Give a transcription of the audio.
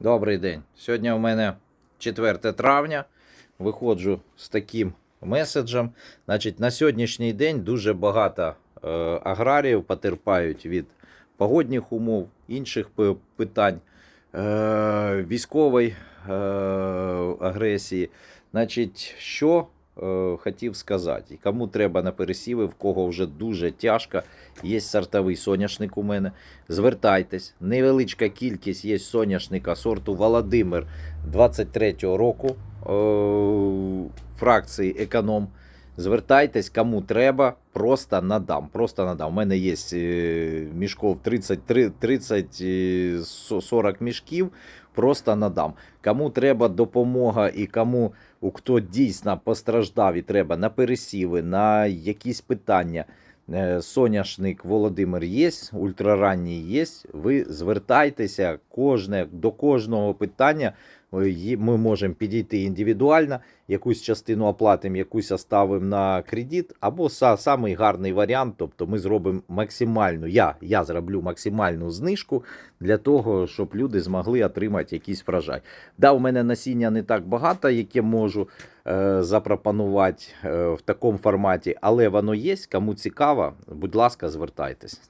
Добрий день. Сьогодні у мене 4 травня. Виходжу з таким меседжем. Значить, на сьогоднішній день дуже багато е, аграріїв потерпають від погодних умов, інших питань, е, військової е, агресії. Значить, що е, хотів сказати, кому треба на пересіви, в кого вже дуже тяжко, є сортовий соняшник у мене. Звертайтесь, невеличка кількість є соняшника сорту Володимир 23-го року е, фракції економ. Звертайтесь, кому треба, просто надам. Просто надам. У мене є е, мішков 30, 30 е, со- 40 мішків. Просто надам. Кому треба допомога і кому хто дійсно постраждав і треба на пересіви, на якісь питання. Е, Соняшник Володимир є, ультраранній є. Ви звертайтеся кожне, до кожного питання. Ми можемо підійти індивідуально, якусь частину оплатимо, якусь оставимо на кредит, або са- самий гарний варіант. Тобто ми зробимо максимальну, я, я зроблю максимальну знижку для того, щоб люди змогли отримати якийсь врожай. Да, у мене насіння не так багато, яке можу е, запропонувати е, в такому форматі, але воно є. Кому цікаво, будь ласка, звертайтесь.